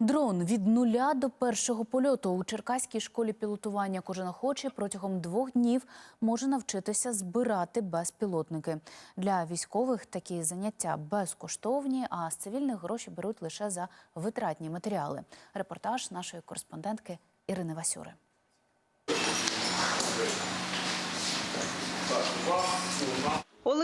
Дрон від нуля до першого польоту у Черкаській школі пілотування кожен охочий протягом двох днів може навчитися збирати безпілотники. Для військових такі заняття безкоштовні, а з цивільних гроші беруть лише за витратні матеріали. Репортаж нашої кореспондентки Ірини Васюри.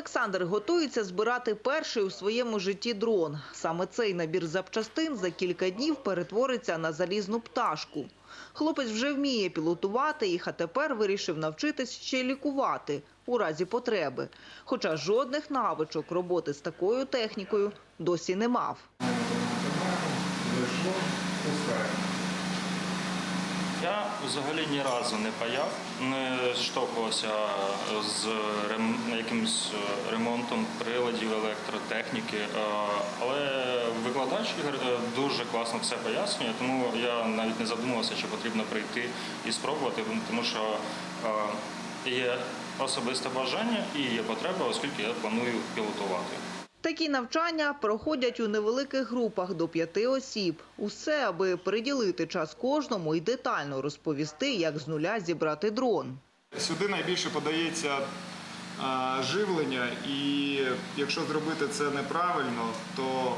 Олександр готується збирати перший у своєму житті дрон. Саме цей набір запчастин за кілька днів перетвориться на залізну пташку. Хлопець вже вміє пілотувати їх, а тепер вирішив навчитись ще лікувати у разі потреби. Хоча жодних навичок роботи з такою технікою досі не мав. Я взагалі ні разу не паяв, не штовхувався з рем- якимось е, ремонтом приладів електротехніки, Е, але викладач Ігор е, дуже класно все пояснює, тому я навіть не задумувався, чи потрібно прийти і спробувати, тому що є особисте бажання і є потреба, оскільки я планую пілотувати. Такі навчання проходять у невеликих групах до п'яти осіб. Усе, аби приділити час кожному і детально розповісти, як з нуля зібрати дрон. Сюди найбільше подається живлення, і якщо зробити це неправильно, то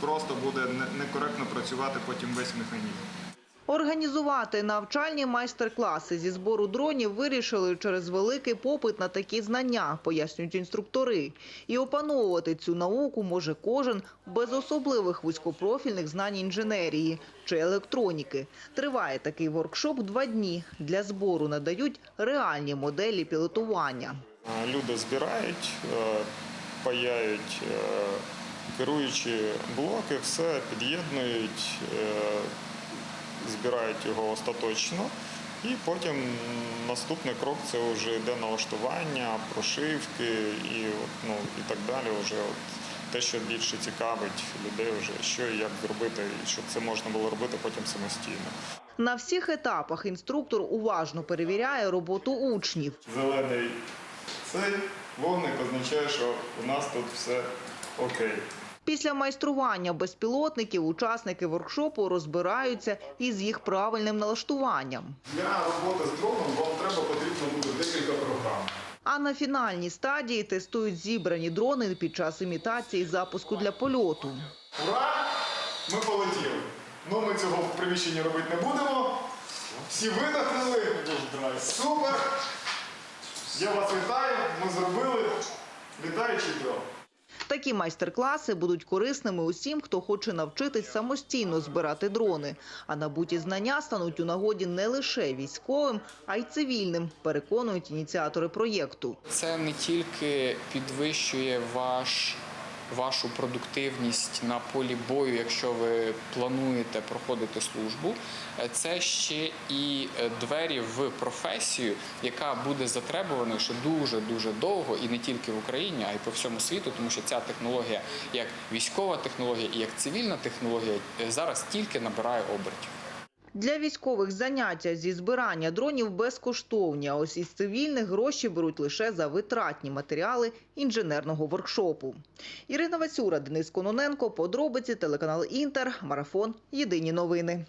просто буде некоректно працювати потім весь механізм. Організувати навчальні майстер-класи зі збору дронів вирішили через великий попит на такі знання, пояснюють інструктори. І опановувати цю науку може кожен без особливих вузькопрофільних знань інженерії чи електроніки. Триває такий воркшоп два дні. Для збору надають реальні моделі пілотування. Люди збирають, е, паяють е, керуючі блоки, все під'єднують, е, збирають його остаточно. І потім наступний крок це вже йде налаштування, прошивки і, от, ну, і так далі. Вже от те, що більше цікавить людей, вже що і як зробити, і щоб це можна було робити потім самостійно. На всіх етапах інструктор уважно перевіряє роботу учнів. Зелений цей вогник означає, що у нас тут все окей. Після майстрування безпілотників учасники воркшопу розбираються із їх правильним налаштуванням. Для роботи з дроном вам треба потрібно буде декілька програм. А на фінальній стадії тестують зібрані дрони під час імітації запуску для польоту. Ура! Ми полетіли. Ну ми цього в приміщенні робити не будемо. Всі видихнули. Супер! Я вас вітаю. Ми зробили літаючий дрон. Такі майстер-класи будуть корисними усім, хто хоче навчитись самостійно збирати дрони. А набуті знання стануть у нагоді не лише військовим, а й цивільним, переконують ініціатори проєкту. Це не тільки підвищує ваш, вашу продуктивність на полі бою, якщо ви плануєте проходити службу, е, це ще і е, двері в професію, яка буде затребуваною ще дуже дуже довго, і не тільки в Україні, а й по всьому світу, тому що ця технологія, як військова технологія і як цивільна технологія, е, зараз тільки набирає обертів. Для військових заняття зі збирання дронів безкоштовні, а ось із цивільних гроші беруть лише за витратні матеріали інженерного воркшопу. Ірина Васюра, Денис Кононенко, подробиці, телеканал Інтер, Марафон. Єдині новини.